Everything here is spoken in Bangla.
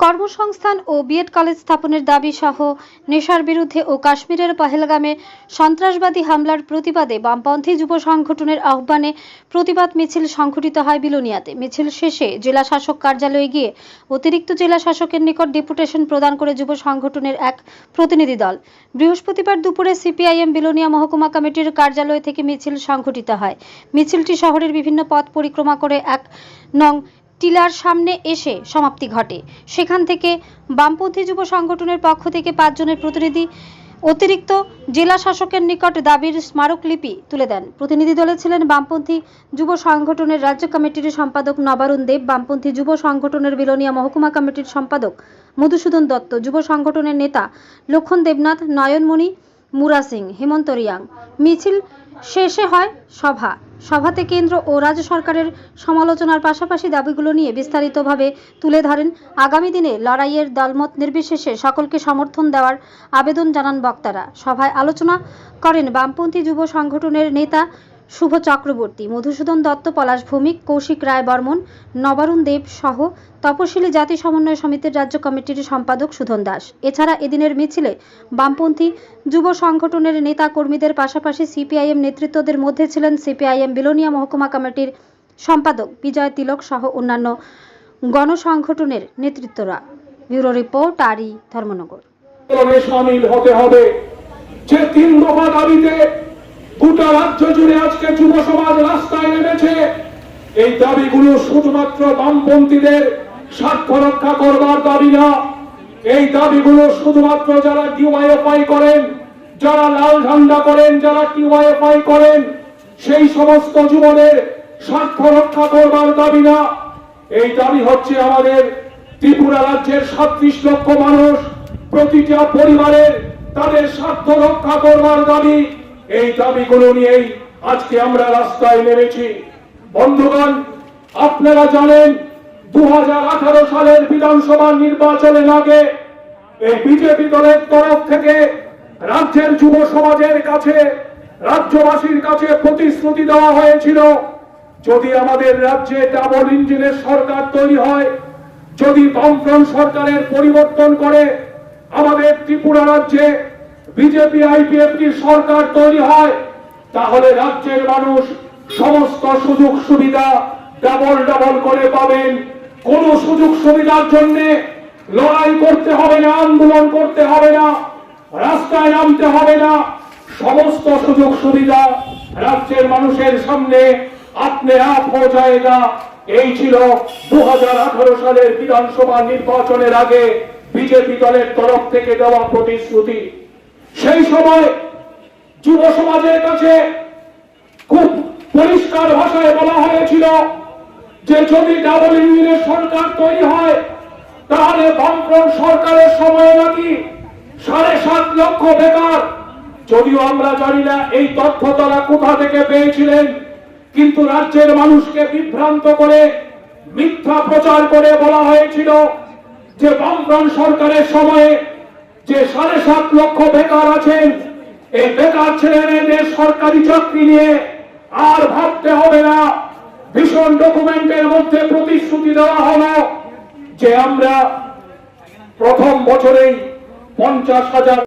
কর্মসংস্থান ও বিএড কলেজ স্থাপনের দাবি সহ নেশার বিরুদ্ধে ও কাশ্মীরের পহেলগামে সন্ত্রাসবাদী হামলার প্রতিবাদে বামপন্থী যুব সংগঠনের আহ্বানে প্রতিবাদ মিছিল সংঘটিত হয় বিলোনিয়াতে। মিছিল শেষে জেলা শাসক কার্যালয়ে গিয়ে অতিরিক্ত জেলা শাসকের নিকট ডেপুটেশন প্রদান করে যুব সংগঠনের এক প্রতিনিধি দল। বৃহস্পতিবার দুপুরে সিপিআইএম বিলোনিয়া মহকুমা কমিটির কার্যালয় থেকে মিছিল সংঘটিত হয়। মিছিলটি শহরের বিভিন্ন পথ পরিক্রমা করে এক নং টিলার সামনে এসে সমাপ্তি ঘটে। সেখান থেকে বামপন্থী যুব সংগঠনের পক্ষ থেকে পাঁচজনের প্রতিনিধি অতিরিক্ত জেলা শাসকের নিকট দাবির স্মারকলিপি তুলে দেন। প্রতিনিধি দলে ছিলেন বামপন্থী যুব সংগঠনের রাজ্য কমিটির সম্পাদক নবারুণ দেব, বামপন্থী যুব সংগঠনের বিলোনিয়া মহকুমা কমিটির সম্পাদক মধুসূদন দত্ত, যুব সংগঠনের নেতা লক্ষণ দেবনাথ, নয়নমণি মুরা সিং, হেমন্ত রিয়াং। মিছিল শেষে হয় সভা। সভাতে কেন্দ্র ও রাজ্য সরকারের সমালোচনার পাশাপাশি দাবিগুলো নিয়ে বিস্তারিতভাবে তুলে ধরেন আগামী দিনে লড়াইয়ের দলমত নির্বিশেষে সকলকে সমর্থন দেওয়ার আবেদন জানান বক্তারা। সভায় আলোচনা করেন বামপন্থী যুব সংগঠনের নেতা শুভ চক্রবর্তী, মধুসূদন দত্ত, পলাশ ভৌমিক, কৌশিক রায় বর্মন, নবারুণ দেব সহ তপশিলি জাতি সমন্বয় সমিতির রাজ্য কমিটির সম্পাদক সুধন দাস। এছাড়া এদিনের মিছিলে বামপন্থী যুব সংগঠনের নেতা কর্মীদের পাশাপাশি সিপিআইএম নেতৃত্বদের মধ্যে ছিলেন সিপিআইএম বিলোনিয়া মহকুমা কমিটির সম্পাদক বিজয় তিলক সহ অন্যান্য গণসংগঠনের নেতৃত্বরা। ব্যুরো রিপোর্ট আরি ধর্মনগর। হতে হবে। যে তিন দফা দাবিতে গোটা রাজ্য জুড়ে আজকে যুব সমাজ রাস্তায় নেমেছে। এই দাবিগুলো শুধুমাত্র বামপন্থীদের স্বার্থ রক্ষা করবার দাবি না, এই দাবিগুলো শুধুমাত্র যারা ডিওয়াইএফআই করেন, যারা লাল ঝান্ডা করেন, যারা টিওয়াইএফআই করেন, সেই সমস্ত যুবদের স্বার্থ রক্ষা করবার দাবি না। এই দাবি হচ্ছে আমাদের ত্রিপুরা রাজ্যের সাতত্রিশ লক্ষ মানুষ প্রতিটা পরিবারের তাদের স্বার্থ রক্ষা করবার দাবি। এই দাবিগুলো নিয়েই আজকে আমরা রাস্তায় নেমেছি। বন্ধুগণ, আপনারা জানেন দু হাজার আঠারো সালের বিধানসভা নির্বাচনের আগে এই বিজেপি দলের তরফ থেকে রাজ্যের যুব সমাজের কাছে, রাজ্যবাসীর কাছে প্রতিশ্রুতি দেওয়া হয়েছিল, যদি আমাদের রাজ্যে ডাবল ইঞ্জিনের সরকার তৈরি হয়, যদি বামফ্রন্ট সরকারের পরিবর্তন করে, আমাদের ত্রিপুরা রাজ্যে বিজেপি আইপিএফটি সরকার তৈরি হয়? তাহলে রাজ্যের মানুষ সমস্ত সুযোগ সুবিধা ডাবল ডাবল করে পাবেন। কোন সুযোগ সুবিধার জন্য লড়াই করতে হবে না, আন্দোলন করতে হবে না, রাস্তায় নামতে হবে না। সমস্ত সুযোগ সুবিধা রাজ্যের মানুষের সামনে আপনি আপ হয়ে যায়গা এই ছিল দু হাজার আঠারো সালের বিধানসভা নির্বাচনের আগে বিজেপি দলের তরফ থেকে দেওয়া প্রতিশ্রুতি। সেই সময় যুব সমাজের কাছে খুব পরিষ্কার ভাষায় বলা হয়েছিল যে যদি ডাবল ইঞ্জিনের সরকার তৈরি হয়, তাহলে বামফ্রন্ট সরকারের সময় নাকি সাড়ে সাত লক্ষ বেকার। যদিও আমরা জানি না এই তথ্য তারা কোথা থেকে পেয়েছিলেন, কিন্তু রাজ্যের মানুষকে বিভ্রান্ত করে, মিথ্যা প্রচার করে বলা হয়েছিল যে বামফ্রন্ট সরকারের সময়ে যে সাড়ে সাত লক্ষ বেকার আছেন, এই বেকার ছেলে মেয়েদের সরকারি চাকরি নিয়ে আর ভাবতে হবে না। ভীষণ ডকুমেন্টের মধ্যে প্রতিশ্রুতি দেওয়া হলো যে আমরা প্রথম বছরেই পঞ্চাশ হাজার